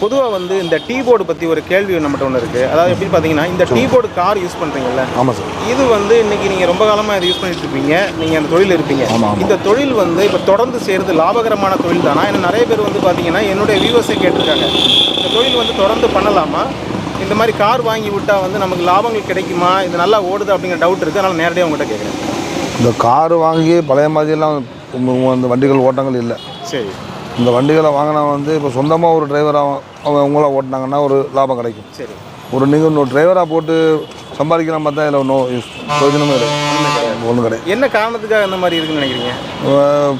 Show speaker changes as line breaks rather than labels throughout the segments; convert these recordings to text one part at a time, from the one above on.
பொதுவாக வந்து இந்த டீ போர்டு பற்றி ஒரு கேள்வி நம்மகிட்ட ஒன்று இருக்குது அதாவது எப்படி பார்த்தீங்கன்னா இந்த டீ போர்டு கார் யூஸ் பண்ணுறீங்கல்ல
ஆமாம் சார்.
இது வந்து இன்னைக்கு நீங்கள் ரொம்ப காலமாக இதை யூஸ் பண்ணிட்டு இருப்பீங்க. நீங்கள் அந்த தொழில் இருப்பீங்க. இந்த தொழில் வந்து இப்போ தொடர்ந்து செய்கிறது லாபகரமான தொழில் தானா? ஏன்னா நிறைய பேர் வந்து பார்த்தீங்கன்னா என்னுடைய வியூவர்ஸை கேட்டிருக்காங்க. இந்த தொழில் வந்து தொடர்ந்து பண்ணலாமா? இந்த மாதிரி கார் வாங்கி விட்டால் வந்து நமக்கு லாபங்கள் கிடைக்குமா? இது நல்லா ஓடுது அப்படிங்கிற டவுட் இருக்குது அதனால் நேரடியாக உங்கள்கிட்ட கேட்குறேன்
இந்த கார் வாங்கி பழைய மாதிரிலாம் அந்த வண்டிகள் ஓட்டங்கள் இல்லை.
சரி.
இந்த வண்டிகளை வாங்கினா வந்து இப்போ சொந்தமாக ஒரு டிரைவராக அவங்க அவங்கள ஓட்டினாங்கன்னா ஒரு லாபம் கிடைக்கும்.
சரி.
ஒரு நீங்கள் இன்னொரு டிரைவராக போட்டு சம்பாதிக்கலாம் பார்த்தா இதில் ஒன்றும் யூஸ் பிரயோஜனமே கிடையாது. ஒன்றும் கிடையாது.
என்ன காரணத்துக்காக இந்த மாதிரி இருக்குன்னு நினைக்கிறீங்க?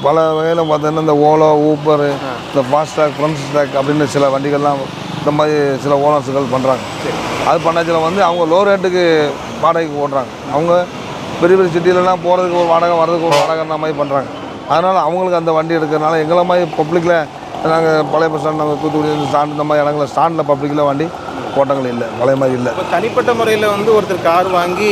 பல வகையில் பார்த்தீங்கன்னா இந்த ஓலோ ஊப்பர் இந்த ஃபாஸ்ட்ராக் ஃப்ரண்ட்ஸ் ட்ராக் அப்படின்னு சில வண்டிகள்லாம் இந்த மாதிரி சில ஓனர்ஸுகள் பண்ணுறாங்க அது பண்ணச்சில வந்து அவங்க லோ ரேட்டுக்கு வாடகைக்கு ஓட்டுறாங்க. அவங்க பெரிய பெரிய சிட்டிலலாம் போகிறதுக்கு ஒரு வாடகை வர்றதுக்கு ஒரு வாடகைன்ற மாதிரி பண்ணுறாங்க அதனால் அவங்களுக்கு அந்த வண்டி எடுக்கிறதுனால எங்களை மாதிரி பப்ளிக்கில் நாங்கள் பழைய பஸ் ஸ்டாண்ட் நாங்கள் தூத்துக்குடி ஸ்டாண்ட் இந்த மாதிரி இடங்களில் ஸ்டாண்டில் பப்ளிக்கில் வண்டி ஓட்டங்கள் இல்லை. பழைய மாதிரி இல்லை.
இப்போ தனிப்பட்ட முறையில் வந்து ஒருத்தர் கார் வாங்கி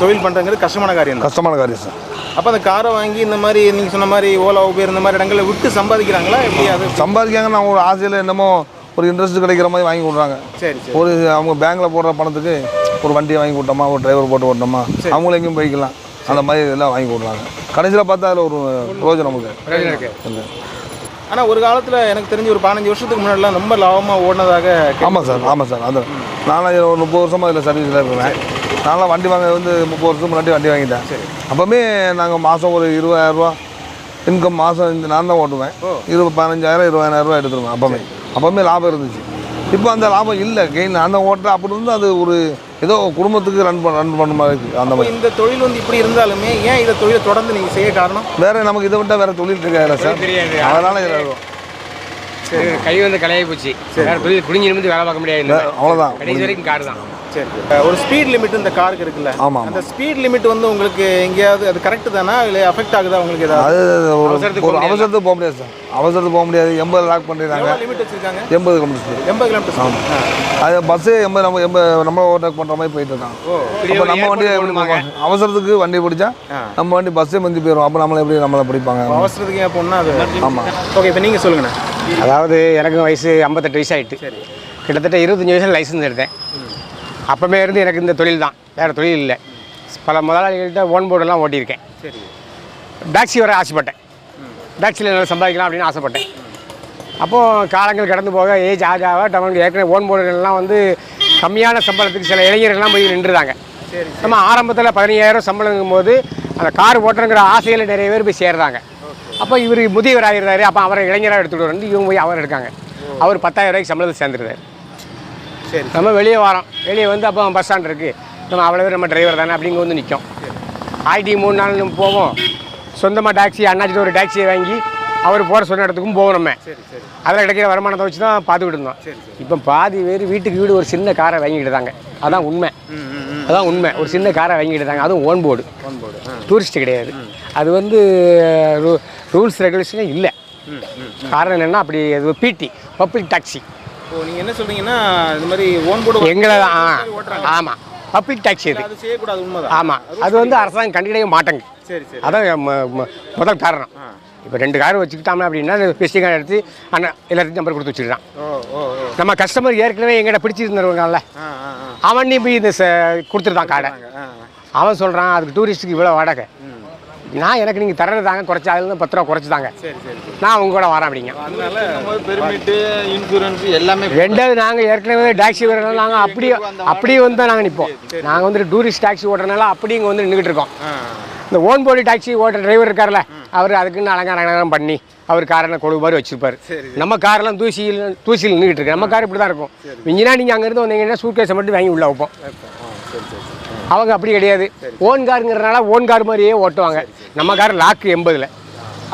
தொழில் பண்ணுறங்கிறது கஷ்டமான காரியம்
கஷ்டமான காரியம் சார்
அப்போ அந்த காரை வாங்கி இந்த மாதிரி நீங்கள் சொன்ன மாதிரி ஓலா உபேர் இந்த மாதிரி இடங்களில் விட்டு சம்பாதிக்கிறாங்களா? எப்படி அது?
சம்பாதிக்காங்க அவங்க ஒரு ஆசையில் என்னமோ ஒரு இன்ட்ரெஸ்ட் கிடைக்கிற மாதிரி வாங்கி கொடுறாங்க
சரி சரி.
ஒரு அவங்க பேங்க்கில் போடுற பணத்துக்கு ஒரு வண்டியை வாங்கி கொடுத்தோமா ஒரு டிரைவர் போட்டு ஓட்டோமா அவங்களும் எங்கேயும் போய்க்கலாம். அந்த மாதிரி இதெல்லாம் வாங்கி கொடுறாங்க கடைசியில் பார்த்தா அதில் ஒரு ரோஜன் நமக்கு.
ஆனால் ஒரு காலத்தில் எனக்கு தெரிஞ்சு ஒரு பதினஞ்சு வருஷத்துக்கு முன்னாடிலாம் ரொம்ப லாபமாக ஓடினதாக
ஆமாம் சார் ஆமாம் சார். அது நானும் ஒரு முப்பது வருஷமாக இதில் சர்வீஸில் இருக்கிறேன். நான்லாம் வண்டி வாங்க வந்து முப்பது வருஷத்துக்கு முன்னாடி வண்டி வாங்கிட்டேன். அப்போவுமே நாங்கள் மாதம் ஒரு இருபதாயிரரூவா இன்கம் மாதம் நான் தான் ஓட்டுவேன். இருபது பதினஞ்சாயிரம் இருபதாயிரம் ரூபா எடுத்துருவேன் அப்போவுமே. அப்போவுமே லாபம் இருந்துச்சு. இப்போ அந்த லாபம் இல்லை. கெயின் தான் ஓட்டுறேன் அப்படி இருந்து அது ஒரு ஏதோ குடும்பத்துக்கு ரன் பண்ண ரன் பண்ண மாதிரி இருக்குது அந்த மாதிரி.
இந்த தொழில் வந்து இப்படி இருந்தாலுமே ஏன் இந்த தொழிலை தொடர்ந்து நீங்கள் செய்ய காரணம்?
வேற நமக்கு இதை விட்டால் வேற தொழில் இருக்காதுல்ல சார்?
தெரியாது.
அதனால இதில் இருக்கும்.
கை வந்து கலையாகி போச்சு. வேற தொழில் குடிஞ்சு நிமிந்து வேலை பார்க்க முடியாது
அவ்வளோதான்
கடைசி வரைக்கும் கார் தான்
சரி. ஒரு ஸ்பீட் லிமிட் இந்த காருக்கு இருக்குல்ல?
ஆமாம்
அந்த ஸ்பீட் லிமிட் வந்து உங்களுக்கு எங்கேயாவது அது கரெக்ட் தானா? இல்லை அஃபெக்ட் ஆகுதா உங்களுக்கு ஏதாவது?
அது ஒரு
அவசரத்துக்கு
ஒரு
போக முடியாது.
அவசரத்துக்கு போக முடியாது சார். அவசரத்துக்கு போக முடியாது. எண்பது லாக் பண்ணிடுறாங்க.
லிமிட் வச்சிருக்காங்க?
எண்பது கிலோமீட்டர்
எண்பது கிலோமீட்டர்
அது பஸ்ஸு எண்பது நம்ம எண்பது நம்ம ஓவர்டேக் பண்ணுற மாதிரி போயிட்டு இருக்காங்க நம்ம வண்டி எப்படி? அவசரத்துக்கு வண்டி பிடிச்சா. நம்ம வண்டி பஸ்ஸே மந்தி போயிடும் அப்போ நம்மளை எப்படி நம்மளை பிடிப்பாங்க?
அவசரத்துக்கு ஏன் போனால் அது?
ஆமாம்
ஓகே இப்போ நீங்கள் சொல்லுங்கண்ணா
அதாவது எனக்கு வயசு ஐம்பத்தெட்டு வயசு ஆயிட்டு. கிட்டத்தட்ட இருபத்தஞ்சி வயசுல லைசன்ஸ் எடுத்தேன். அப்பமே இருந்து எனக்கு இந்த தொழில் தான் வேறு தொழில் இல்லை. பல முதலாளிகள்கிட்ட ஓன் போர்டெல்லாம் ஓட்டியிருக்கேன்.
சரி
டாக்ஸி வர ஆசைப்பட்டேன். டாக்ஸியில் நல்லா சம்பாதிக்கலாம் அப்படின்னு ஆசைப்பட்டேன். அப்போது காலங்கள் கடந்து போக ஏஜ் ஆக ஆக தமிழ் ஏற்கனவே ஓன் போர்டுகள்லாம் வந்து கம்மியான சம்பளத்துக்கு சில இளைஞர்கள்லாம் போய் நின்றுதாங்க.
சரி
நம்ம ஆரம்பத்தில் பதினையாயிரம் சம்பளங்கும் போது அந்த கார் ஓட்டுறங்கிற ஆசையில் நிறைய பேர் போய் சேர்றாங்க அப்போ இவர் முதியவர் ஆகிருந்தாரு அப்போ அவரை இளைஞராக எடுத்துகிட்டு வந்து இவங்க போய் அவர் எடுக்காங்க. அவர் பத்தாயிரம் ரூபாய்க்கு சம்பளத்தை சேர்ந்துருந்தார்.
சரி
நம்ம வெளியே வரோம். வெளியே வந்து அப்போ பஸ் ஸ்டாண்ட் இருக்குது நம்ம அவ்வளோ பேர் நம்ம டிரைவர் தானே அப்படிங்க வந்து நிற்கும். ஆயிட்டி மூணு நாள் போவோம். சொந்தமாக டாக்ஸி அண்ணாச்சிட்டு ஒரு டாக்ஸியை வாங்கி அவர் போகிற சொன்ன இடத்துக்கும் போவோம் நம்ம. அதில் கிடைக்கிற வருமானத்தை வச்சு தான் பார்த்துக்கிட்டு இருந்தோம். இப்போ பாதி பேர் வீட்டுக்கு வீடு ஒரு சின்ன காரை வாங்கிட்டு தாங்க. அதான் உண்மை. அதான் உண்மை. ஒரு சின்ன காரை வாங்கிட்டு தாங்க. அதுவும் ஓன் போர்டு டூரிஸ்ட் கிடையாது. அது வந்து ரூல்ஸ் ரெகுலேஷனே இல்லை. காரணம் என்னென்னா அப்படி அது பிடி பப்ளிக் டாக்ஸி
ஓ நீங்கள் என்ன சொல்றீங்கன்னா இந்த மாதிரி ஓன் போர்டு
எங்களை தான் ஆமாம் பப்ளிக் டாக்ஸி அது
செய்யக்கூடாது உண்மைதான்.
ஆமாம் அது வந்து அரசாங்கம் கண்டிக்கவே மாட்டேங்க
சரி சரி.
அதான் முதல் காரணம். இப்போ ரெண்டு கார் வச்சுக்கிட்டோம்னா அப்படின்னா வெஸ்டிங் கார்டு எடுத்து அண்ணன் எல்லாத்தையும் நம்பர் கொடுத்து
ஓ
நம்ம கஸ்டமர் ஏற்கனவே எங்கிட்ட பிடிச்சிருந்தவங்கல்ல. அவன் நீ போய் இந்த கொடுத்துருந்தான் கார்டை. அவன் சொல்கிறான் அதுக்கு டூரிஸ்ட்டுக்கு இவ்வளோ வாடகை. நான் எனக்கு நீங்கள் தர்றது தாங்க குறைச்சி அதுலேருந்து பத்து ரூபா குறைச்சி தாங்க நான் உங்க கூட வரேன் அப்படிங்க. ரெண்டாவது நாங்கள் ஏற்கனவே டாக்ஸி வரனால நாங்கள் அப்படியே அப்படியே வந்து தான் நாங்கள் நிற்போம் நாங்கள் வந்துட்டு டூரிஸ்ட் டாக்ஸி ஓட்டுறதுனால அப்படி இங்கே வந்து நின்றுட்டு இருக்கோம். இந்த ஓன் போடி டாக்ஸி ஓட்டுற டிரைவர் இருக்கார்ல அவர் அதுக்குன்னு அலங்காரம் அலங்காரம் பண்ணி அவர் காரை கொழு மாதிரி வச்சிருப்பாரு. நம்ம காரெல்லாம் தூசியில் தூசியில் நின்றுட்டு இருக்கு. நம்ம கார் இப்படி தான் இருக்கும். இன்ஜினா நீங்கள் அங்கேருந்து வந்தீங்கன்னா சூட்கேஸை மட்டும் வாங்கி உள்ள வைப்போம். அவங்க அப்படி கிடையாது. ஓன் காருங்கிறனால ஓன் கார் மாதிரியே ஓட்டுவாங்க. நம்ம கார் லாக்கு எண்பதில்.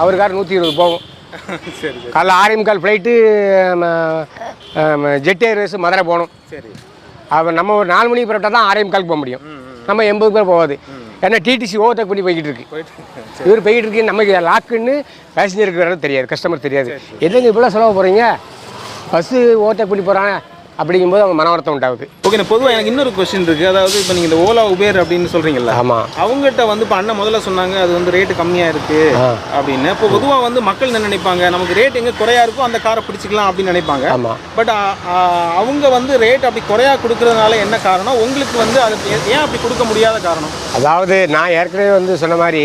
அவர் கார் நூற்றி இருபது போகும். காலைல ஆறே முக்கால் ஃப்ளைட்டு ஜெட் ஏர்வேஸ் மதுரை போகணும்.
சரி.
அவர் நம்ம ஒரு நாலு மணிக்கு புறப்பட்டா தான் ஆறே முக்காலுக்கு போக முடியும். நம்ம எண்பது பேர் போகாது. ஏன்னா டிடிசி ஓவர்டேக் பண்ணி போய்கிட்டு இருக்கு. இவர் போய்கிட்டு இருக்கு நமக்கு லாக்குன்னு பேசஞ்சருக்கு தெரியாது கஸ்டமர் தெரியாது. என்னங்க இவ்வளோ செலவு போகிறீங்க பஸ்ஸு ஓவர்டேக் பண்ணி போகிறாங்க அப்படிங்கும்போது அவங்க மன வருத்தம் உண்டாகுது.
ஓகே பொதுவாக எனக்கு இன்னொரு கொஸ்டின் இருக்குது அதாவது இப்போ நீங்கள் இந்த ஓலா உபேர் அப்படின்னு சொல்கிறீங்கல்ல
ஆமாம்
அவங்ககிட்ட வந்து இப்போ அண்ணன் முதல்ல சொன்னாங்க அது வந்து ரேட்டு கம்மியாக இருக்குது. அப்படின்னு. இப்போ பொதுவாக வந்து மக்கள் என்ன நினைப்பாங்க நமக்கு ரேட் எங்கே குறையா இருக்கோ அந்த காரை பிடிச்சிக்கலாம் அப்படின்னு நினைப்பாங்க.
ஆமாம்
பட் அவங்க வந்து ரேட் அப்படி குறையா கொடுக்கறதுனால என்ன காரணம்? உங்களுக்கு வந்து அது ஏன் அப்படி கொடுக்க முடியாத காரணம்?
அதாவது நான் ஏற்கனவே வந்து சொன்ன மாதிரி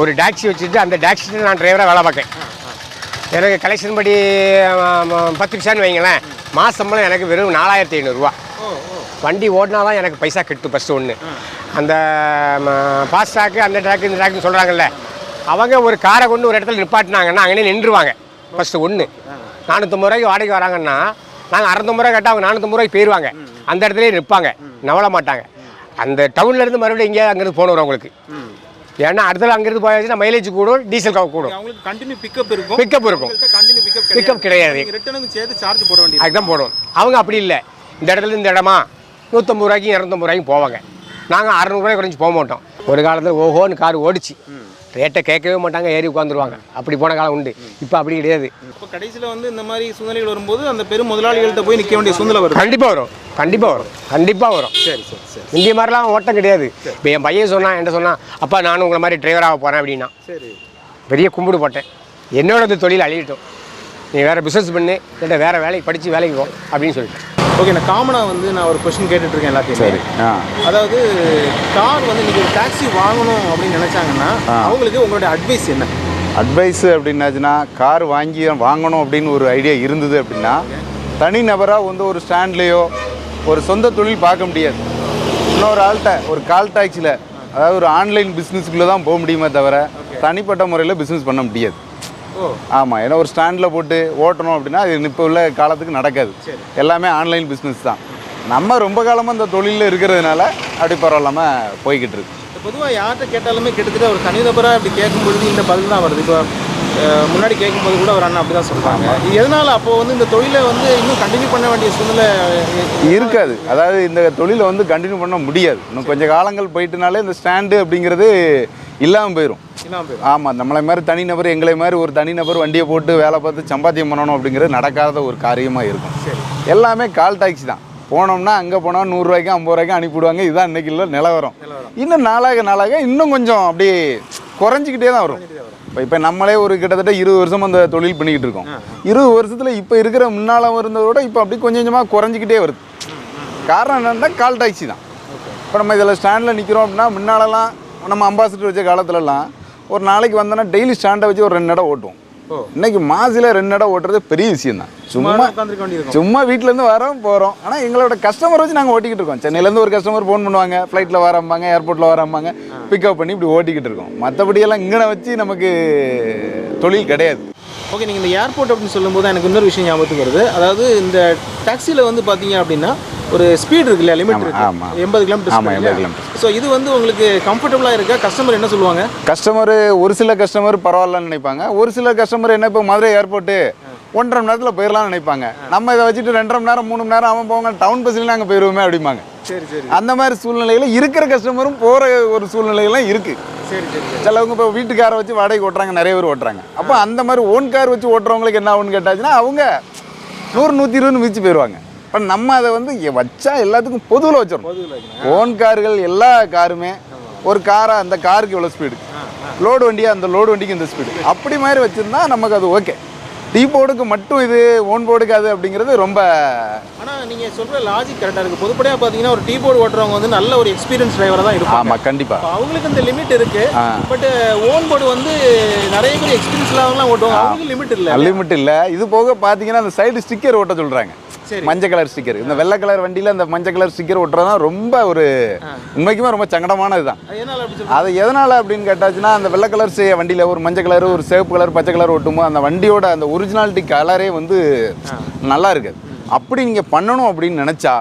ஒரு டாக்ஸி வச்சுட்டு அந்த டாக்ஸியில் நான் டிரைவராக வேலை பார்க்கேன் எனக்கு கலெக்ஷன் படி பத்து நிமிஷம்னு வைங்களேன். மாச சம்பளம் எனக்கு வெறும் நாலாயிரத்தி ஐநூறுரூவா வண்டி ஓடினா தான் எனக்கு பைசா கெட்டு ஃபஸ்ட்டு ஒன்று அந்த ஃபாஸ்டாக்கு அந்த ட்ராக்கு இந்த ட்ராக்குன்னு சொல்கிறாங்கல்ல அவங்க ஒரு காரை கொண்டு ஒரு இடத்துல நிப்பாட்டினாங்கன்னா அங்கேயே நின்றுவாங்க. ஃபஸ்ட்டு ஒன்று நானூற்றம்பது ரூபாய்க்கு வாடகை வராங்கன்னா நாங்கள் அறநூத்தம்பது ரூபா கேட்டால் அவங்க நானூற்றம்பது ரூபாய்க்கு போயிடுவாங்க அந்த இடத்துலயே நிற்பாங்க. நவள மாட்டாங்க அந்த டவுன்லேருந்து மறுபடியும் எங்கேயாவது அங்கேருந்து போகணும் வரும் அவங்களுக்கு ஏன்னா அடுத்தது அங்கேருந்து போயாச்சுன்னா மைலேஜ் கூடும் டீசல் கூடும்.
அவங்களுக்கு கண்டினியூ பிக்கப் இருக்கும்.
பிக்கப் இருக்கும்.
கண்டினியூ பிக்கப்
பிக்கப் கிடையாது.
ரிட்டனுக்கு சேர்த்து சார்ஜ் போட வேண்டியது
அதுதான் போடுவோம். அவங்க அப்படி இல்லை. இந்த இடத்துல இந்த இடமா நூற்றம்பது ரூபாய்க்கும் இரநூத்தம்பது ரூபாய்க்கும் போவாங்க. நாங்கள் அறநூறுவாய் குறைஞ்சி போக மாட்டோம். ஒரு காலத்தில் ஓஹோன்னு கார் ஓடிச்சு. ரேட்டை கேட்கவே மாட்டாங்க ஏறி உட்காந்துருவாங்க அப்படி போன காலம் உண்டு. இப்போ அப்படி கிடையாது.
இப்போ கடைசியில் வந்து இந்த மாதிரி சூழ்நிலைகள் வரும்போது அந்த பெரும் முதலாளிகள்கிட்ட போய் நிற்க வேண்டிய சூழ்நிலை வருது.
கண்டிப்பாக வரும். கண்டிப்பாக வரும். கண்டிப்பாக வரும்.
சரி சரி சரி.
இந்திய மாதிரிலாம் ஓட்டம் கிடையாது. இப்போ என் பையன் சொன்னான் என்ன சொன்னான் அப்பா நானும் உங்களை மாதிரி டிரைவராக போகிறேன் அப்படின்னா.
சரி.
பெரிய கும்பிடு போட்டேன். என்னோட இந்த தொழில் அழியட்டும். நீ வேறு பிஸ்னஸ் பண்ணு இல்லை வேறு வேலைக்கு படித்து வேலைக்கு போ அப்படின்னு சொல்லிட்டேன்.
ஓகே நான் காமனாக வந்து நான் ஒரு கொஸ்டின் கேட்டுட்டு இருக்கேன் எல்லாத்தையும்.
சரி
அதாவது கார் வந்து நீங்கள் ஒரு டாக்ஸி வாங்கணும் அப்படின்னு நினச்சாங்கன்னா அவங்களுக்கு உங்களுடைய அட்வைஸ் என்ன?
அட்வைஸ் அப்படின்னாச்சுன்னா கார் வாங்கி வாங்கணும் அப்படின்னு ஒரு ஐடியா இருந்தது அப்படின்னா தனிநபராக வந்து ஒரு ஸ்டாண்ட்லேயோ ஒரு சொந்த தொழில் பார்க்க முடியாது. இன்னொரு ஆள்கிட்ட ஒரு கால் டாக்ஸியில் அதாவது ஒரு ஆன்லைன் பிஸ்னஸ்க்குள்ளே தான் போக முடியுமே தவிர தனிப்பட்ட முறையில் பிஸ்னஸ் பண்ண முடியாது. ஆமாம் ஏன்னா ஒரு ஸ்டாண்டில் போட்டு ஓட்டணும் அப்படின்னா அது இப்போ உள்ள காலத்துக்கு நடக்காது. எல்லாமே ஆன்லைன் பிஸ்னஸ் தான். நம்ம ரொம்ப காலமாக இந்த தொழிலில் இருக்கிறதுனால அப்படி பரவாயில்லாமல் போய்கிட்டு இருக்கு.
பொதுவாக யார்கிட்ட கேட்டாலுமே கிட்டத்தட்ட ஒரு தனிநபராக இப்படி கேட்கும் பொழுது இந்த பதில் தான் வருது. இப்போ முன்னாடி கேட்கும்போது கூட ஒரு அண்ணா அப்படி தான் சொல்கிறாங்க எதனால் அப்போ வந்து இந்த தொழிலை வந்து இன்னும் கண்டினியூ பண்ண வேண்டிய சூழ்நிலை
இருக்காது. அதாவது இந்த தொழிலை வந்து கண்டினியூ பண்ண முடியாது. இன்னும் கொஞ்சம் காலங்கள் போயிட்டுனாலே இந்த ஸ்டாண்டு அப்படிங்கிறது இல்லாமல் போயிடும் ஆமாம் நம்மளை மாதிரி தனிநபர் எங்களை மாதிரி ஒரு தனிநபர் வண்டியை போட்டு வேலை பார்த்து சம்பாத்தியம் பண்ணணும் அப்படிங்கிறது நடக்காத ஒரு காரியமாக இருக்கும். எல்லாமே கால் டாக்ஸி தான். போனோம்னா அங்கே போனால் நூறுரூவாய்க்கும் ஐம்பது ரூபாய்க்கும் அனுப்பிவிடுவாங்க. இதுதான் இன்னைக்கு உள்ள நிலவரம். இன்னும் நாளாக நாளாக இன்னும் கொஞ்சம் அப்படியே குறைஞ்சிக்கிட்டே தான் வரும். இப்போ இப்போ நம்மளே ஒரு கிட்டத்தட்ட இருபது வருஷம் அந்த தொழில் பண்ணிக்கிட்டு இருக்கோம். இருபது வருஷத்தில் இப்போ இருக்கிற முன்னால் இருந்ததை விட இப்போ அப்படி கொஞ்சம் கொஞ்சமாக குறைஞ்சிக்கிட்டே வருது. காரணம் என்னன்னா கால் டாக்ஸி தான். இப்போ நம்ம இதில் ஸ்டாண்டில் நிற்கிறோம் அப்படின்னா முன்னாலலாம் நம்ம அம்பாசிடர் வச்ச காலத்துலலாம் ஒரு நாளைக்கு வந்தோன்னா டெய்லி ஸ்டாண்டை வச்சு ஒரு ரெண்டு இடம் ஓட்டுவோம். இன்னைக்கு மாசில் ரெண்டு இடம் ஓட்டுறது பெரிய விஷயம் தான் சும்மா சும்மா வீட்டிலேருந்து வரோம் போகிறோம் ஆனால் எங்களோட கஸ்டமர் வச்சு நாங்கள் ஓட்டிக்கிட்டு இருக்கோம். சென்னையிலேருந்து ஒரு கஸ்டமர் ஃபோன் பண்ணுவாங்க ஃப்ளைட்டில் வரம்பாங்க ஏர்போர்ட்டில் வரம்பாங்க பிக்கப் பண்ணி இப்படி ஓட்டிக்கிட்டு இருக்கோம். மற்றபடியெல்லாம் இங்கே வச்சு நமக்கு தொழில் கிடையாது.
ஓகே நீங்கள் இந்த ஏர்போர்ட் அப்படின்னு சொல்லும்போது எனக்கு இன்னொரு விஷயம் ஞாபகத்துக்கு வருது. அதாவது இந்த டாக்ஸியில் வந்து பார்த்தீங்க அப்படின்னா ஒரு ஸ்பீட் இருக்கு இல்லையா? லிமிட் இருக்கு. எண்பது கிலோமீட்டர்
ஆமா, 80 kilometers.
ஸோ இது வந்து உங்களுக்கு கம்ஃபர்டபுளாக இருக்கா? கஸ்டமர் என்ன சொல்லுவாங்க?
கஸ்டமர் ஒரு சில கஸ்டமர் பரவாயில்லன்னு நினைப்பாங்க. ஒரு சில கஸ்டமர் என்ன இப்போ மதுரை ஏர்போர்ட்டு ஒன்றரை மணி நேரத்தில் போயிடலாம்னு நினைப்பாங்க. நம்ம இதை வச்சுட்டு ரெண்டரை மணி நேரம் மூணு மணி நேரம் அவன் போவாங்க டவுன் பஸ்ஸில் நாங்கள் போயிடுவோமே அப்படிம்பாங்க.
சரி சரி.
அந்த மாதிரி சூழ்நிலையில் இருக்கிற கஸ்டமரும் போகிற ஒரு சூழ்நிலையெல்லாம் இருக்குது
சரி சரி
சிலவங்க இப்போ வீட்டுக்காரை வச்சு வாடகை ஓட்டுறாங்க நிறைய பேர் ஓட்டுறாங்க. அப்போ அந்த மாதிரி ஓன் கார் வச்சு ஓட்டுறவங்களுக்கு என்ன ஆகுன்னு கேட்டாச்சுன்னா அவங்க நூறு நூற்றி இருபது மிதிச்சு போயிடுவாங்க இப்போ நம்ம அதை வந்து வச்சா எல்லாத்துக்கும் பொதுவில் வச்சிடணும். ஓன் கார்கள் எல்லா காருமே ஒரு காரை அந்த காருக்கு இவ்வளோ ஸ்பீடு லோடு வண்டியா அந்த லோடு வண்டிக்கு இந்த ஸ்பீடு அப்படி மாதிரி வச்சுருந்தா நமக்கு அது ஓகே டீ போர்டுக்கு மட்டும் இது ஓன் போர்டுக்கு அது அப்படிங்கிறது ரொம்ப
ஆனால் நீங்கள் சொல்கிற லாஜிக் கரெக்டாக இருக்குது பொதுப்படையாக பார்த்தீங்கன்னா ஒரு டீ போர்டு ஓட்டுறவங்க வந்து நல்ல ஒரு எக்ஸ்பீரியன்ஸ் டிரைவராக தான் இருப்பாங்க.
ஆமாம் கண்டிப்பாக
அவங்களுக்கு இந்த லிமிட் இருக்கு.
ஆ.
பட் ஓன் போர்டு வந்து நிறைய பேர் எக்ஸ்பீரியன்ஸ் இல்லாதவங்களாம் ஓட்டுவாங்க. அவங்களுக்கு லிமிட் இல்லை
லிமிட் இல்லை. இது போக பார்த்தீங்கன்னா அந்த சைடு ஸ்டிக்கர் ஓட்ட சொல்கிறாங்க. மஞ்சள் கலர் ஸ்டிக்கர் இந்த வெள்ளை கலர் வண்டியில் அந்த மஞ்சள் கலர் ஸ்டிக்கர் ஒட்டுறது தான் ரொம்ப ஒரு உண்மைக்குமே ரொம்ப சங்கடமானது தான்
அது எதனால
அப்படின்னு கேட்டாச்சுன்னா அந்த வெள்ளை கலர் வண்டியில் ஒரு மஞ்சள் கலர் ஒரு சிவப்பு கலர் பச்சை கலர் ஒட்டுமோ அந்த வண்டியோட அந்த ஒரிஜினாலிட்டி கலரே வந்து நல்லா இருக்குது அப்படி நீங்கள் பண்ணணும் அப்படின்னு நினச்சா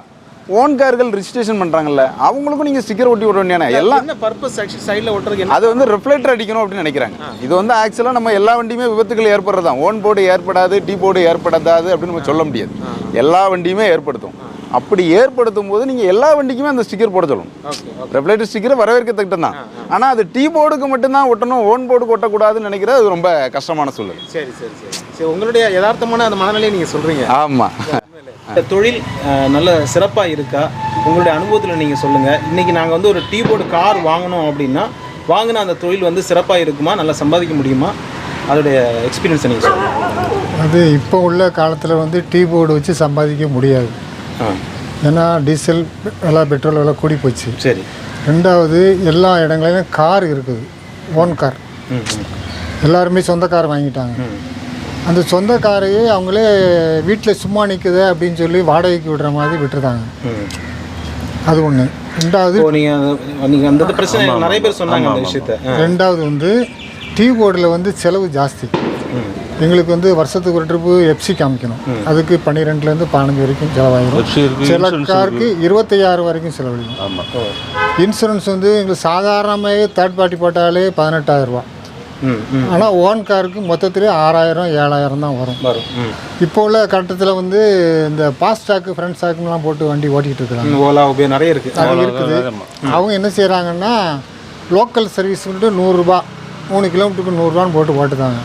ஓன் கார்கள் ரிஜிஸ்ட்ரேஷன் பண்ணுறாங்கல்ல அவங்களுக்கும் நீங்கள் ஸ்டிக்கர் ஒட்டி விட வேண்டியான எல்லாம்
என்ன பர்பஸ் ஆக்சுவலி சைடில் ஓட்டுறதுக்கு என்ன?
அது வந்து ரிஃப்ளெக்டர் அடிக்கணும் அப்படின்னு நினைக்கிறாங்க. இது வந்து ஆக்சுவலாக நம்ம எல்லா வண்டியுமே விபத்துகள் ஏற்படுறது? தான் ஓன் போர்டு ஏற்படாது டீ போர்டு ஏற்படாது அப்படின்னு நம்ம சொல்ல முடியாது. எல்லா வண்டியுமே ஏற்படுத்தும். அப்படி ஏற்படுத்தும் போது நீங்கள் எல்லா வண்டிக்குமே அந்த ஸ்டிக்கர் போட சொல்லணும் ரெஃப்ளெக்டர் ஸ்டிக்கர் வரவேற்கத்தக்கது தான் ஆனால் அது டீ போர்டுக்கு மட்டும்தான் ஒட்டணும் ஓன் போர்டுக்கு ஒட்டக்கூடாதுன்னு நினைக்கிறது அது ரொம்ப கஷ்டமான சூழல்.
சரி சரி சரி. சரி உங்களுடைய யதார்த்தமான அந்த மனநிலையை நீங்கள் சொல்கிறீங்க
ஆமாம்
இந்த தொழில் நல்ல சிறப்பாக இருக்கா? உங்களுடைய அனுபவத்தில் நீங்கள் சொல்லுங்கள் இன்றைக்கி நாங்கள் வந்து ஒரு டீ போர்டு கார் வாங்கினோம் அப்படின்னா வாங்கின அந்த தொழில் வந்து சிறப்பாக இருக்குமா? நல்லா சம்பாதிக்க முடியுமா? அதோடைய எக்ஸ்பீரியன்ஸை நீங்கள் சொல்லுங்கள்
அது இப்போ உள்ள காலத்தில் வந்து டீ போர்டு வச்சு சம்பாதிக்க முடியாது. ஏன்னா டீசல் விலை பெட்ரோல் விலை கூடி போச்சு.
சரி.
ரெண்டாவது எல்லா இடங்களிலும் கார் இருக்குது. Own car. எல்லாருமே சொந்த கார் வாங்கிட்டாங்க. அந்த சொந்த காரையே அவங்களே வீட்டில் சும்மா நிற்குது அப்படின்னு சொல்லி வாடகைக்கு விடுற மாதிரி விட்டுருந்தாங்க
ம்.
அது ஒன்று ரெண்டாவது
இப்போ நீங்கள் நீங்கள் அந்த பிரச்சனை நிறைய பேர் சொன்னாங்க அந்த விஷயத்த.
ரெண்டாவது வந்து டீ போர்டில் வந்து செலவு ஜாஸ்தி. எங்களுக்கு வந்து வருஷத்துக்கு ஒரு ட்ரிப்பு எஃப்சி காமிக்கணும். அதுக்கு பன்னிரெண்டுலேருந்து பதினஞ்சு வரைக்கும் செலவாயிரும். சில காருக்கு இருபத்தையாயிரம் வரைக்கும் செலவழிக்கும் இன்சூரன்ஸ் வந்து எங்களுக்கு சாதாரணமாகவே தேர்ட் பார்ட்டி போட்டாலே பதினெட்டாயிரம் ரூபா ஆனால் ஓன் காருக்கு மொத்தத்திலே ஆறாயிரம் ஏழாயிரம் தான் வரும்.
வரும்.
இப்போ உள்ள கட்டத்தில் வந்து இந்த ஃபாஸ்டாக்கு ஃப்ரண்ட் ஸ்டாக்குலாம் போட்டு வண்டி ஓட்டிகிட்டு இருக்கிறாங்க
ம், ஓலா உபே நிறைய இருக்குது
அது இருக்குது. அவங்க என்ன செய்கிறாங்கன்னா லோக்கல் சர்வீஸ் வந்துட்டு நூறுரூபா மூணு கிலோமீட்டருக்கு நூறுரூவான்னு போட்டு ஓட்டுதாங்க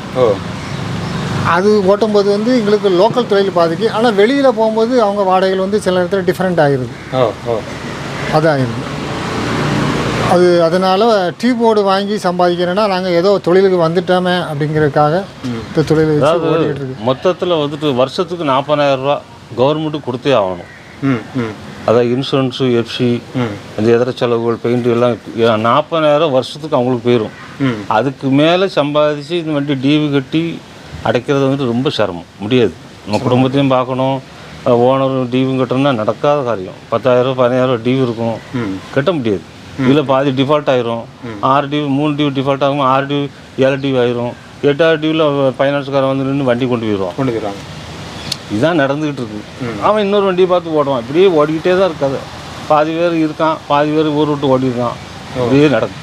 அது ஓட்டும்போது வந்து எங்களுக்கு லோக்கல் தொழில் பாதிக்கு. ஆனால் வெளியில் போகும்போது அவங்க வாடகைகள் வந்து சில இடத்துல டிஃப்ரெண்ட் ஆகிருது
ஓ
அது அதனால் டீ போர்டு வாங்கி சம்பாதிக்கிறேன்னா நாங்கள் ஏதோ தொழிலுக்கு வந்துட்டோமே அப்படிங்கிறதுக்காக இந்த தொழிலை இருக்கு.
மொத்தத்தில் வந்துட்டு வருஷத்துக்கு நாற்பதாயிரம் ரூபா கவர்மெண்ட்டு கொடுத்தே ஆகணும். அதான் இன்சூரன்ஸு எஃப்சி அந்த இதர செலவுகள் பெயிண்ட் எல்லாம் நாற்பதாயிரம் வருஷத்துக்கு அவங்களுக்கு போயிடும் அதுக்கு மேலே சம்பாதிச்சு இந்த வண்டி டிவி கட்டி அடைக்கிறது வந்துட்டு ரொம்ப சிரமம். முடியாது. நம்ம குடும்பத்தையும் பார்க்கணும். ஓனர் டிவியும் கட்டணும்னா நடக்காத காரியம். பத்தாயிரம் பதினாயிரம் டிவி இருக்கும். கட்ட முடியாது. இதில் பாதி டிஃபால்ட் ஆயிரும். ஆறு டிவி மூணு டிவி டிஃபால்ட் ஆகும் ஆறு டிவி ஏழு டிவி ஆயிரும். எட்டாவது டிவியில் ஃபைனான்ஸ்காரன் வந்து நின்று வண்டி கொண்டு போயிடுவான்.
கொண்டு போயிடுவாங்க.
இதுதான் நடந்துக்கிட்டு இருக்கு. அவன் இன்னொரு வண்டியை பார்த்து ஓடுவான். இப்படியே ஓடிக்கிட்டே தான் இருக்காது. பாதி பேர் இருக்கான் பாதி பேர் ஊர் விட்டு ஓடிருக்கான் இப்படியே நடக்கும்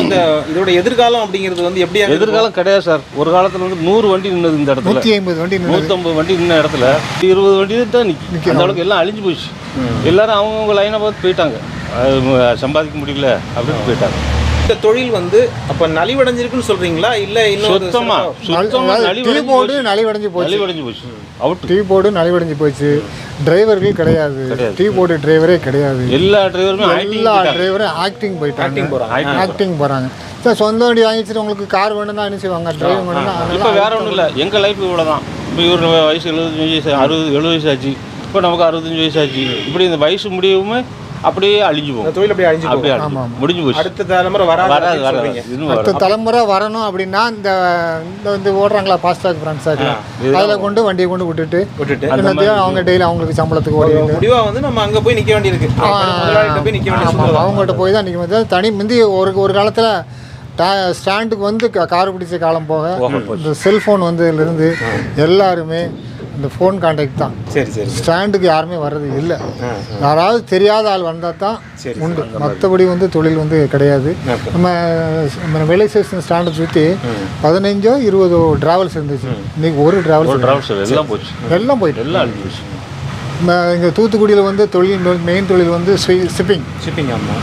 இந்த இதோட எதிர்காலம் அப்படிங்கிறது வந்து எப்படியா
எதிர்காலம் கிடையாது சார். ஒரு காலத்தில் வந்து நூறு வண்டி நின்னது இந்த இடத்துல.
நூற்றி ஐம்பது வண்டி நின்னுது.
நூற்றம்பது வண்டி நின்ன இடத்துல இருபது வண்டி தான் நிற்கும் அந்த அளவுக்கு எல்லாம் அழிஞ்சு போச்சு. எல்லாரும் அவங்கவுங்க லைனை பார்த்து போயிட்டாங்க. சம்பாதிக்க முடியல அப்படின்னு போயிட்டாங்க.
இந்த தொழில் வந்து அப்ப நலிவடைஞ்சிருக்குன்னு சொல்றீங்களா? இல்ல இன்னும்
சுத்தமா சுத்தமா
டீ
நலிவடைஞ்சு
போர்டு. நலிவடைஞ்சு போச்சு.
நலிவடைஞ்சு போச்சு. அவுட்
டீ போர்டு நலிவடைஞ்சு போச்சு. டிரைவர்கள் கிடையாது. டீ போர்டு டிரைவரே கிடையாது.
எல்லா டிரைவருமே
எல்லா டிரைவரும் ஆக்டிங் போயிட்டாங்க.
போறாங்க.
ஆக்டிங் போகிறாங்க சார் சொந்த வண்டி வாங்கிச்சுட்டு உங்களுக்கு கார் வேணும்னா என்ன செய்வாங்க? டிரைவிங் வேணும்னா
இப்போ வேற ஒன்றும் இல்லை. எங்கள் லைஃப் இவ்வளோ தான் இப்போ இவர் வயசு எழுபத்தஞ்சு வயசு அறுபது எழுபது வயசு ஆச்சு. இப்போ நமக்கு அறுபத்தஞ்சு வயசு ஆச்சு. இப்படி இந்த வயசு முடியவுமே அப்படியே அழிஞ்சு போகும்
தொழில் அப்படியே அழிஞ்சு போகும்.
அப்படியே அழிஞ்சு. முடிஞ்சு போச்சு
அடுத்த தலைமுறை வராது
வராது வராது
அடுத்த தலைமுறை வரணும் அப்படின்னா இந்த இந்த வந்து ஓடுறாங்களா ஃபாஸ்டாக் ஃப்ரண்ட்ஸாக்கு அதில் கொண்டு வண்டியை கொண்டு விட்டுட்டு
விட்டுட்டு.
அவங்க டெய்லி அவங்களுக்கு சம்பளத்துக்கு ஓடிட்டு
முடிவா வந்து நம்ம அங்க போய் நிக்க வேண்டியிருக்கு. போய் நிக்க வேண்டிய.
அவங்ககிட்ட போய் தான் நிற்கும் போது தனி முந்தி ஒரு ஒரு காலத்தில் டா ஸ்டாண்டுக்கு வந்து கா- கார் பிடிச்ச காலம் போக இந்த செல்ஃபோன் வந்ததுலேருந்து எல்லாருமே இந்த ஃபோன் கான்டாக்ட் தான்.
சரி சரி
ஸ்டாண்டுக்கு யாருமே வர்றது இல்லை. யாராவது தெரியாத ஆள் வந்தால் தான் உண்டு. மற்றபடி வந்து தொழில் வந்து கிடையாது. நம்ம நம்ம வேலை ஸ்டேஷன் ஸ்டாண்டை சுற்றி பதினஞ்சோ இருபதோ டிராவல்ஸ் இருந்துச்சு. இன்னைக்கு ஒரு டிராவல்ஸ்
எல்லாம் போச்சு.
எல்லாம் போயிட்டு
எல்லாம்
இங்கே தூத்துக்குடியில் வந்து தொழில் மெயின் தொழில் வந்து ஷிப்பிங்
ஷிப்பிங் ஆமா.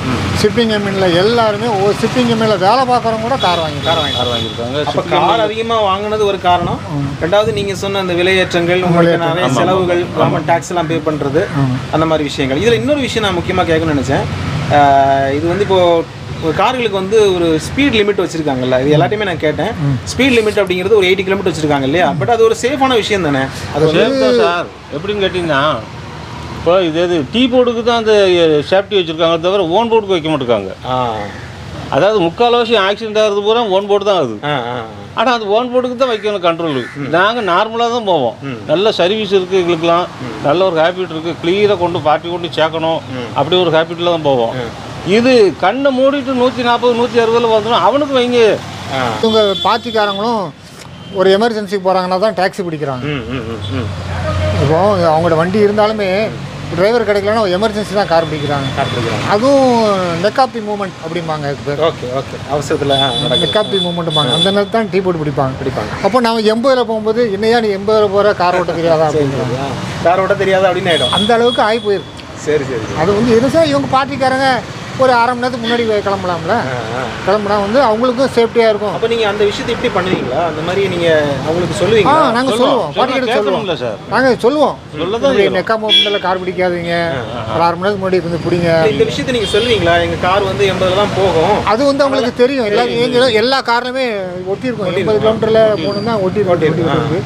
ஷிப்பிங் எம்எனில் எல்லாருமே ஒரு ஷிப்பிங் எம்எனில் வேலை பார்க்குறவங்க கூட கார் வாங்கி கார் வாங்கி
கார் வாங்கியிருக்காங்க
அப்ப கார் அதிகமா வாங்குனது ஒரு காரணம். ரெண்டாவது நீங்க சொன்ன அந்த விலையேற்றங்கள் உங்களுக்கு நிறைய செலவுகள் கவர்மெண்ட் டாக்ஸ் எல்லாம் பே பண்றது அந்த மாதிரி விஷயங்கள். இதுல இன்னொரு விஷயம் நான் முக்கியமா கேட்கணும்னு நினைச்சேன். இது வந்து இப்போ ஒரு கார்களுக்கு வந்து ஒரு ஸ்பீட் லிமிட் வச்சிருக்காங்கல்ல இது எல்லாத்தையுமே நான் கேட்டேன். ஸ்பீட் லிமிட் அப்படிங்கிறது ஒரு எயிட்டி கிலோமீட்டர் வச்சிருக்காங்க இல்லையா? பட் அது ஒரு சேஃபான விஷயம் தானே? அது
சேஃப் தான் சார் எப்படின்னு கேட்டிங்கன்னா இப்போ இது எது டீ போர்டுக்கு தான் அந்த சேஃப்டி வச்சுருக்காங்க தவிர ஓன் போர்டுக்கு வைக்க மாட்டேங்காங்க
ஆ.
அதாவது முக்கால்வாசி ஆக்சிடென்ட் ஆகிறது பூரா ஓன் போர்டு தான் ஆகுது ஆனால் அது ஓன் போர்டுக்கு தான் வைக்கணும் கண்ட்ரோலு நாங்கள் நார்மலாக தான் போவோம். நல்ல சர்வீஸ் இருக்குது எங்களுக்குலாம் நல்ல ஒரு ஹேபிட் இருக்குது கிளியராக கொண்டு பார்ட்டி கொண்டு சேர்க்கணும். அப்படி ஒரு ஹேபிட்டில் தான் போவோம். இது கண்ணை மூடிட்டு நூற்றி நாற்பது நூற்றி அறுபதில் வந்துடும் அவனுக்கு வைங்க.
இவங்க பார்ட்டிக்காரங்களும் ஒரு எமர்ஜென்சிக்கு போகிறாங்கன்னா தான் டாக்ஸி பிடிக்கிறாங்க. இப்போ அவங்களோட வண்டி இருந்தாலுமே டிரைவர் கிடைக்கலன்னா எமர்ஜென்சி தான் கார் பிடிக்கிறாங்க.
கார் பிடிக்கிறாங்க.
அதுவும் நெக்காப்பி மூமெண்ட் அப்படிம்பாங்க. பேர்
ஓகே ஓகே அவசரத்தில்
நெக்காப்பி மூமெண்ட்பாங்க அந்த நேரத்தில் தான் டீ போட்டு பிடிப்பாங்க.
பிடிப்பாங்க.
அப்போ நம்ம எண்பதுல போகும்போது என்னையா நீ எண்பதுல போகிற கார் ஓட்ட தெரியாதா? அப்படிங்கிறாங்க
கார் ஓட்ட தெரியாது அப்படின்னு ஆயிடும்.
அந்த அளவுக்கு ஆகி போயிருக்கு
சரி சரி.
அது வந்து எதுசா இவங்க பார்ட்டிக்காரங்க ஒரு அரை மணி நேரத்துக்கு முன்னாடி கிளம்பலாம்ல? கிளம்புனா வந்து அவங்களுக்கும் சேஃப்டியாக இருக்கும்.
அப்ப நீங்க அந்த விஷயத்தை இப்படி பண்ணுவீங்களா? அந்த மாதிரி நீங்க அவங்களுக்கு
ஆ
சொல்லுவீங்களா
நாங்கள் சொல்லுவோம். பாட்டிக்கிட்ட சொல்லுவோம்.
கேட்கணும்ல சார்.
நாங்கள் சொல்லுவோம். நெக்கா மோட்டில் கார் பிடிக்காதீங்க. ஒரு அரை மணி நேரத்துக்கு முன்னாடி வந்து பிடிங்க.
இந்த விஷயத்தை நீங்க சொல்லுவீங்களா? எங்க கார் வந்து எண்பதுல தான் போகும்.
அது வந்து அவங்களுக்கு தெரியும். எல்லா எங்க எல்லா காரணமே ஒட்டியிருக்கும். எண்பது கிலோமீட்டரில் போகணும்னா ஒட்டி ஒட்டி இருக்கு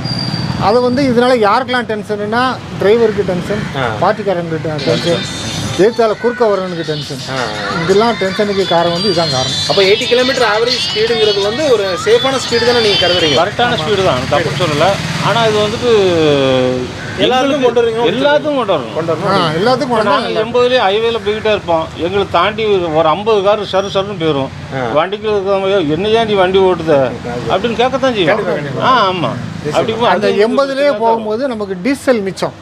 அது வந்து இதனால யாருக்கெல்லாம் டென்ஷன்னா டிரைவருக்கு டென்ஷன் பார்ட்டிக்காரங்களுக்கு டென்ஷன் எதிர்த்தால குறுக்க வரவனுக்கு டென்ஷன் இதெல்லாம் டென்ஷனுக்கு காரணம் வந்து இதுதான் காரணம்.
அப்ப எயிட்டி கிலோமீட்டர் ஆவரேஜ் ஸ்பீடுங்கிறது வந்து ஒரு சேஃபான ஸ்பீடு தானே நீங்க கருதுறீங்க?
கரெக்டான ஸ்பீடு தான் தப்புன்னு சொல்லலை. ஆனால் இது வந்துட்டு
எல்லாருக்கும் கொண்டு வரீங்க
எல்லாத்துக்கும் கொண்டு வரணும்.
கொண்டு வரணும்.
எல்லாத்துக்கும் உடனே
நாங்கள் எண்பதுலேயே ஹைவேல போய்கிட்டே இருப்போம். எங்களை தாண்டி ஒரு ஐம்பது கார் சரு சருன்னு போயிடும் வண்டிக்கு இருக்கிறவங்க என்ன ஏன் நீ வண்டி ஓட்டுத? அப்படின்னு கேட்கத்தான் செய்யும். ஆ ஆமாம் அப்படி
அந்த எண்பதுலேயே போகும்போது நமக்கு டீசல் மிச்சம்.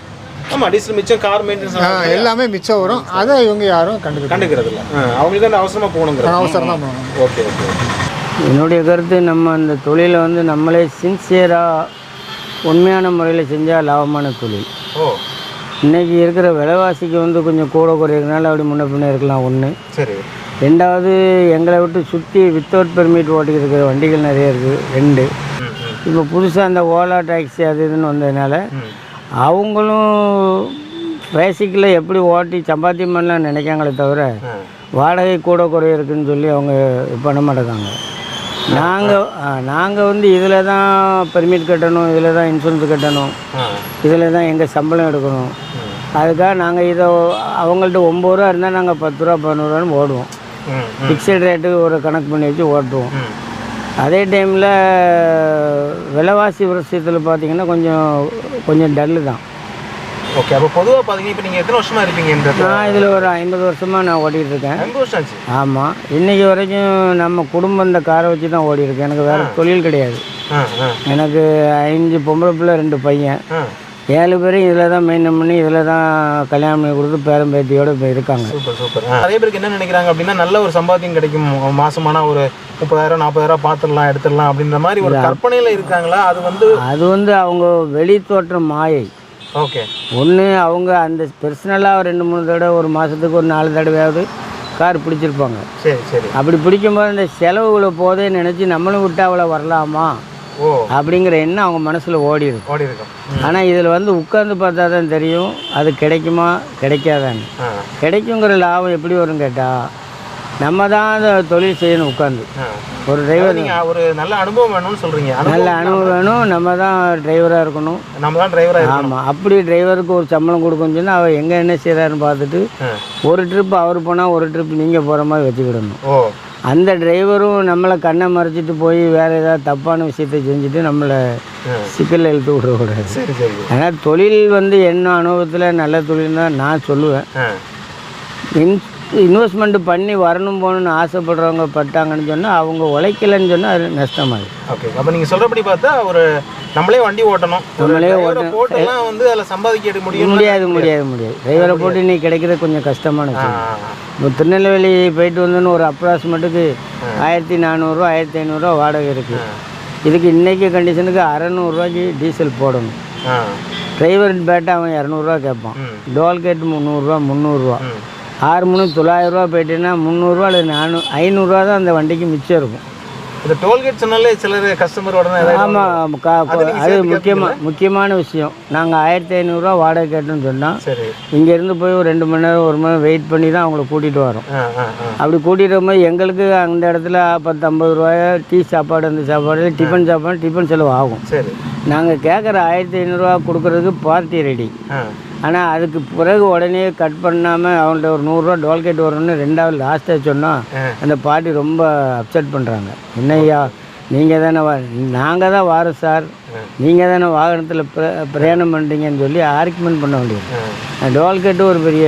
ஆமா டீசல் மிச்சம் கார் மெயின்டெனன்ஸ்
எல்லாமே மிச்சம் வரும். அதை இவங்க யாரும் கண்டுக்க
கண்டுக்கிறது இல்ல. அவங்களுக்கு அந்த அவசரமா போகணுங்கிறது.
அவசரம் தான் போகணும்
ஓகே ஓகே
என்னுடைய கருத்து நம்ம அந்த தொழிலை வந்து நம்மளே சின்சியராக உண்மையான முறையில் செஞ்சால் லாபமான தொழில்.
ஓ.
இன்றைக்கி இருக்கிற விலைவாசிக்கு வந்து கொஞ்சம் கூட குறையிறதுனால அப்படி முன்ன பின்ன இருக்கலாம் ஒன்று
சரி.
ரெண்டாவது எங்களை விட்டு சுற்றி வித்தவுட் பெர்மிட் ஓட்டிக்கிட்டு இருக்கிற வண்டிகள் நிறைய இருக்குது ரெண்டு. இப்போ புதுசாக அந்த ஓலா டாக்ஸி அது இதுன்னு வந்ததுனால அவங்களும் பேசிக்கில் எப்படி ஓட்டி சம்பாத்தியம் பண்ணலாம் நினைக்காங்களே தவிர வாடகை கூட குறை இருக்குன்னு சொல்லி அவங்க பண்ண மாட்டேங்காங்க. நாங்கள் நாங்கள் வந்து இதில் தான் பெர்மிட் கட்டணும் இதில் தான் இன்சூரன்ஸ் கட்டணும் இதில் தான் எங்கள் சம்பளம் எடுக்கணும். அதுக்காக நாங்கள் இதை அவங்கள்ட்ட ஒம்பது ரூபா இருந்தால் நாங்கள் பத்து ரூபா பதினோரு ரூபான்னு ஓடுவோம். ஃபிக்ஸட் ரேட்டு ஒரு கணக்கு பண்ணி வச்சு ஓட்டுவோம். அதே டைமில் விலைவாசி விஷயத்தில் பார்த்தீங்கன்னா கொஞ்சம் கொஞ்சம் டல்லு தான்.
ஓகே அப்போ பொதுவா பாத்தீங்கன்னா இப்போ நீங்க எத்தனை வருஷமா இருப்பீங்க இந்த?
நான் இதில் ஒரு ஐம்பது வருஷமாக நான் ஓட்டிகிட்டு இருக்கேன்.
ஐம்பது வருஷம் ஆச்சு?
ஆமாம் இன்றைக்கி வரைக்கும் நம்ம குடும்பம் இந்த காரை வச்சு தான் ஓடி இருக்கேன். எனக்கு வேறு தொழில் கிடையாது. எனக்கு அஞ்சு பொம்பளை பிள்ளை ரெண்டு பையன். ஏழு பேரும் இதில் தான் மெயின்டைன் பண்ணி இதில் தான் கல்யாணம் பண்ணி கொடுத்து பேரன் பேத்தியோடு இப்போ இருக்காங்க.
சூப்பர் சூப்பர் நிறைய பேருக்கு என்ன நினைக்கிறாங்க அப்படின்னா நல்ல ஒரு சம்பாத்தியம் கிடைக்கும். மாசமானா ஒரு முப்பதாயிரம் நாற்பதாயிரம் பார்த்துடலாம் எடுத்துடலாம் அப்படின்ற மாதிரி ஒரு கற்பனையில இருக்காங்களா? அது வந்து
அது வந்து அவங்க வெளி தோற்றம் மாயை.
ஓகே
ஒன்று அவங்க அந்த பர்சனலாக ரெண்டு மூணு தடவை ஒரு மாதத்துக்கு ஒரு நாலு தடவையாவது கார் பிடிச்சிருப்பாங்க.
சரி சரி.
அப்படி பிடிக்கும்போது அந்த செலவுகளை போதே நினச்சி நம்மளும் விட்டு அவளை வரலாமா? அப்படிங்கிற எண்ணம் அவங்க மனசில் ஓடிடும்
ஓடி இருக்கும்.
ஆனால் இதில் வந்து உட்கார்ந்து பார்த்தா தான் தெரியும் அது கிடைக்குமா கிடைக்காதான்னு. கிடைக்குங்கிற லாபம் எப்படி வரும் கேட்டால் நம்ம தான் அந்த தொழில் செய்யணும் உட்காந்து. ஒரு டிரைவர்
ஒரு நல்ல அனுபவம் வேணும்னு சொல்றீங்க.
நல்ல
அனுபவம்
வேணும் நம்ம தான் டிரைவராக இருக்கணும்.
நம்ம தான் டிரைவரா இருக்கணும்.
ஆமாம் அப்படி டிரைவருக்கு ஒரு சம்பளம் கொடுக்கணும்னு சொன்னால் அவர் எங்கே என்ன செய்கிறாருன்னு பார்த்துட்டு. ஒரு ட்ரிப் அவர் போனால் ஒரு ட்ரிப் நீங்கள் போகிற மாதிரி வச்சுக்கிடணும்.
ஓ.
அந்த டிரைவரும் நம்மளை கண்ணை மறைச்சிட்டு போய் வேறு ஏதாவது தப்பான விஷயத்தை செஞ்சுட்டு நம்மளை சிக்கலில் இழுத்து விடக்கூடாது
சரி சரி.
ஆனால் தொழில் வந்து என்ன அனுபவத்தில் நல்ல தொழில் தான் நான் சொல்லுவேன்.
ஆ.
இன் இன்வெஸ்ட்மெண்ட் பண்ணி வரணும் போகணுன்னு ஆசைப்படுறவங்க பட்டாங்கன்னு சொன்னால் அவங்க உழைக்கலைன்னு சொன்னால் அது நஷ்டமாகுது
ஓகே அப்போ நீங்க சொல்றபடி பார்த்தா ஒரு நம்மளே வண்டி ஓட்டணும்.
நம்மளே ஓட்டணும்.
போட்டுலாம் வந்து அதில் சம்பாதிக்க முடியும்
முடியாது முடியாது. முடியாது டிரைவரை போட்டு நீ கிடைக்கிறது கொஞ்சம் கஷ்டமான விஷயம். இப்போ திருநெல்வேலி போயிட்டு வந்தோன்னு ஒரு அப்ராக்சிமேட்டுக்கு ஆயிரத்தி நானூறுரூவா ஆயிரத்தி ஐநூறுரூவா வாடகை இருக்குது இதுக்கு இன்றைக்கி கண்டிஷனுக்கு அறநூறுவாய்க்கு டீசல் போடணும். டிரைவர் பேட்டை அவன் இரநூறுவா கேட்பான். டோல்கேட் முந்நூறுரூவா முந்நூறுரூவா ஆறு மணி தொள்ளாயிரரூவா போயிட்டேன்னா முந்நூறுரூவா இல்லை நானூ ஐநூறுரூவா தான் அந்த வண்டிக்கு மிச்சம் இருக்கும்.
இந்த டோல்கேட் சொன்னாலே சிலர் கஸ்டமர் உடனே
ஆமாம் கா
அது
முக்கியமாக முக்கியமான விஷயம். நாங்கள் ஆயிரத்தி ஐநூறுரூவா வாடகை கேட்டோம்னு சொன்னால்
சரி.
இங்கேருந்து போய் ஒரு ரெண்டு மணி நேரம் ஒரு மணி நேரம் வெயிட் பண்ணி தான் அவங்கள கூட்டிகிட்டு வரோம். அப்படி கூட்டிகிட்டு வரும்போது எங்களுக்கு அந்த இடத்துல பத்து ஐம்பது ரூபாயா டீ சாப்பாடு அந்த சாப்பாடு டிஃபன் சாப்பாடு டிஃபன் செலவு ஆகும்.
சரி.
நாங்கள் கேட்குற ஆயிரத்தி ஐநூறுரூவா கொடுக்குறதுக்கு பார்ட்டி ரெடி. ஆனால் அதுக்கு பிறகு உடனே கட் பண்ணாமல் அவங்கள்ட்ட ஒரு நூறுரூவா டோல்கேட் வரணும்னு ரெண்டாவது லாஸ்ட்டாக சொன்னால் அந்த பார்ட்டி ரொம்ப அப்செட் பண்ணுறாங்க என்னய்யா நீங்கள் தானே வா நாங்கள் தான் வாரோம் சார். நீங்கள் தானே வாகனத்தில் பிர பிரயாணம் பண்ணுறீங்கன்னு சொல்லி ஆர்குமெண்ட் பண்ண வேண்டியது. டோல்கேட்டு ஒரு பெரிய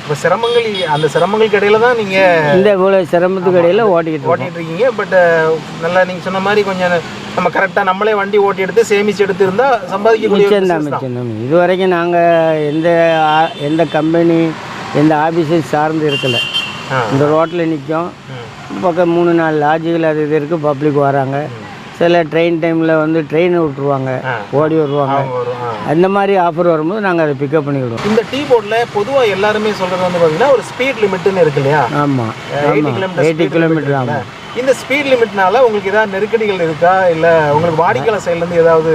இப்போ சிரமங்கள் அந்த சிரமங்களுக்கு இடையில தான் நீங்க
இந்த இவ்வளோ சிரமத்துக்கு இடையில் ஓட்டிக்கிட்டு
ஓட்டிட்டு இருக்கீங்க. பட் நல்லா நீங்க சொன்ன மாதிரி கொஞ்சம் நம்ம கரெக்டா நம்மளே வண்டி ஓட்டி எடுத்து சேமிச்சு எடுத்து இருந்தா சம்பாதிக்கக்கூடிய ஒரு
மிச்சம்தான்
business தான்.
மிச்சம் தான். இது வரைக்கும் நாங்கள் எந்த எந்த கம்பெனி எந்த ஆஃபீஸையும் சார்ந்து இருக்கலை. இந்த ரோட்டில் நிற்கும் பக்கம் மூணு நாலு லாட்ஜுகள் அது இது இருக்குது பப்ளிக் வராங்க. சில ட்ரெயின் டைமில் வந்து ட்ரெயின் விட்டுருவாங்க ஓடி வருவாங்க. அந்த மாதிரி ஆஃபர் வரும்போது நாங்கள் அதை பிக்கப் பண்ணிக்கிடுவோம்.
இந்த டீ போர்டில் பொதுவாக எல்லாருமே சொல்றது வந்து பார்த்தீங்கன்னா ஒரு ஸ்பீட் லிமிட்னு இருக்கு இல்லையா?
ஆமாம்
எயிட்டி கிலோமீட்டர்
ஆமாம்
இந்த ஸ்பீட் லிமிட்னால உங்களுக்கு ஏதாவது நெருக்கடிகள் இருக்கா? இல்லை உங்களுக்கு வாடிக்கையாளர் சைட்லேருந்து ஏதாவது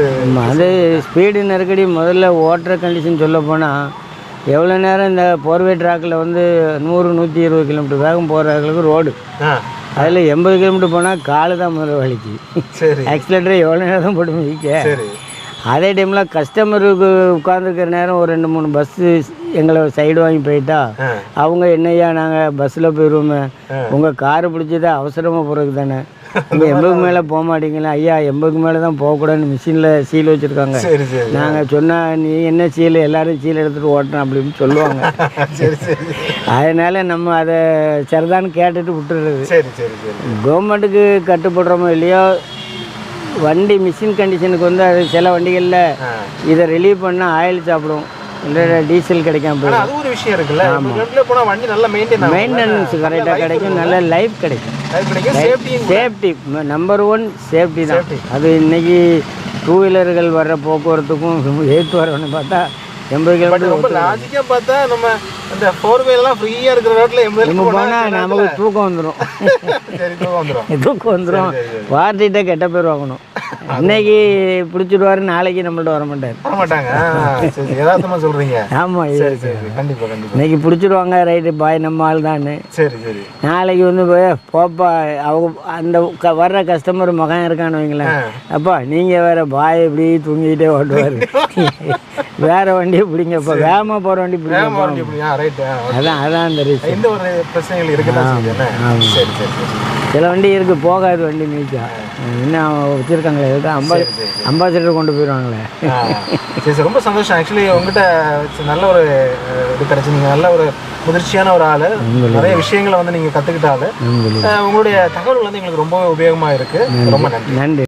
அது ஸ்பீடு நெருக்கடி முதல்ல ஓட்டுற கண்டிஷன் சொல்ல போனால் எவ்வளோ நேரம் இந்த போர்வே ட்ராக்கில் வந்து நூறு நூற்றி இருபது கிலோமீட்டர் வேகம் போகிறவங்களுக்கு ரோடு. அதில் எண்பது கிலோமீட்டர் போனால் காலு தான் முதல்ல வலிக்கு. ஆக்சிலேட்டர் எவ்வளோ நேரம் தான் போட்டு மிதிக்க?
சரி.
அதே டைமில் கஸ்டமருக்கு உட்காந்துருக்கிற நேரம் ஒரு ரெண்டு மூணு பஸ்ஸு எங்களை சைடு வாங்கி போயிட்டா. அவங்க என்னய்யா நாங்கள் பஸ்ஸில் போயிடுவோமே உங்கள் காரை பிடிச்சதா அவசரமாக போகிறதுக்கு தானே. நீங்கள் எண்பதுக்கு மேலே போக மாட்டீங்களா. ஐயா எண்பதுக்கு மேலே தான் போகக்கூடாதுன்னு மிஷினில் சீல் வச்சுருக்காங்க.
சரி சரி.
நாங்கள் சொன்னால் நீ என்ன சீல் எல்லாரும் சீல் எடுத்துகிட்டு ஓட்டணும் அப்படின்னு சொல்லுவாங்க.
சரி சரி.
அதனால் நம்ம அதை சரிதான்னு கேட்டுட்டு விட்டுறது.
சரி சரி சரி.
கவர்மெண்ட்டுக்கு கட்டுப்படுறோமோ இல்லையோ வண்டி மிஷின் கண்டிஷனுக்கு வந்து அது சில வண்டிகளில் இதை ரிலீவ் பண்ணால் ஆயில் சாப்பிடும். இல்லை டீசல் கிடைக்காம போயிடும்
அது ஒரு விஷயம் இருக்குல்ல. ரெண்டுல போனா வண்டி நல்லா மெயின்டைன்
மெயின்டெனன்ஸ் கரெக்டாக கிடைக்கும். நல்ல லைஃப் கிடைக்கும்.
கிடைக்கும்.
சேஃப்டி நம்பர் ஒன் சேஃப்டி தான். அது இன்னைக்கு டூ வீலர்கள் வர்ற போக்குவரத்துக்கும் எயித்து வரணும்னு பார்த்தா எண்பது
பட் ரொம்ப
கிலோமீட்டர்
லாஜிக்கா பார்த்தா நம்ம அந்த ஃபோர் எல்லாம் ஃப்ரீயா இருக்கிற ரோட்ல எண்பது
போனால் நமக்கு தூக்கம் வந்துடும்
சரி தூக்கம் வந்துடும்
தூக்கம் வந்துடும் வார்த்தைகிட்ட கெட்ட பேர் வாங்கணும். இன்னைக்கு பிடிச்சிடுவாரு நாளைக்கு நம்மள்ட்ட வர மாட்டார்
வர மாட்டாங்க ஆ, சரி யதார்த்தமா சொல்றீங்க.
ஆமாம்
சரி சரி கண்டிப்பா கண்டிப்பா.
இன்னைக்கு பிடிச்சிடுவாங்க ரைட்டு பாய் நம்ம ஆள் தான்னு.
சரி சரி.
நாளைக்கு வந்து போய் போப்பா அவங்க அந்த க- வர்ற கஸ்டமர் மகன் இருக்கான்னு வைங்களேன். அப்பா நீங்கள் வேற பாய் இப்படி தூங்கிட்டே ஓட்டுவார். வேற வண்டியை பிடிங்கப்பா வேகமாக போகிற வண்டி
இப்படியா ரைட்
அதான் அதான் அந்த ரீசன்
இந்த ஒரு பிரச்சனைகள் என்ன?
ஆமா.
சரி சரி சரி.
சில வண்டி இருக்கு போகாது வண்டி மீச்சா இன்னும் வச்சுருக்காங்களே இதுக்கு அம்பா அம்பாசிடர் கொண்டு போயிடுவாங்களே.
சரி சரி ரொம்ப சந்தோஷம். ஆக்சுவலி உங்ககிட்ட நல்ல ஒரு இது கிடைச்சு. நீங்கள் நல்ல ஒரு முதிர்ச்சியான ஒரு ஆள். நிறைய விஷயங்களை வந்து நீங்கள் கற்றுக்கிட்ட ஆள். அஹ், உங்களுடைய தகவல் வந்து எங்களுக்கு ரொம்ப உபயோகமாக இருக்குது ரொம்ப நன்றி.
நன்றி.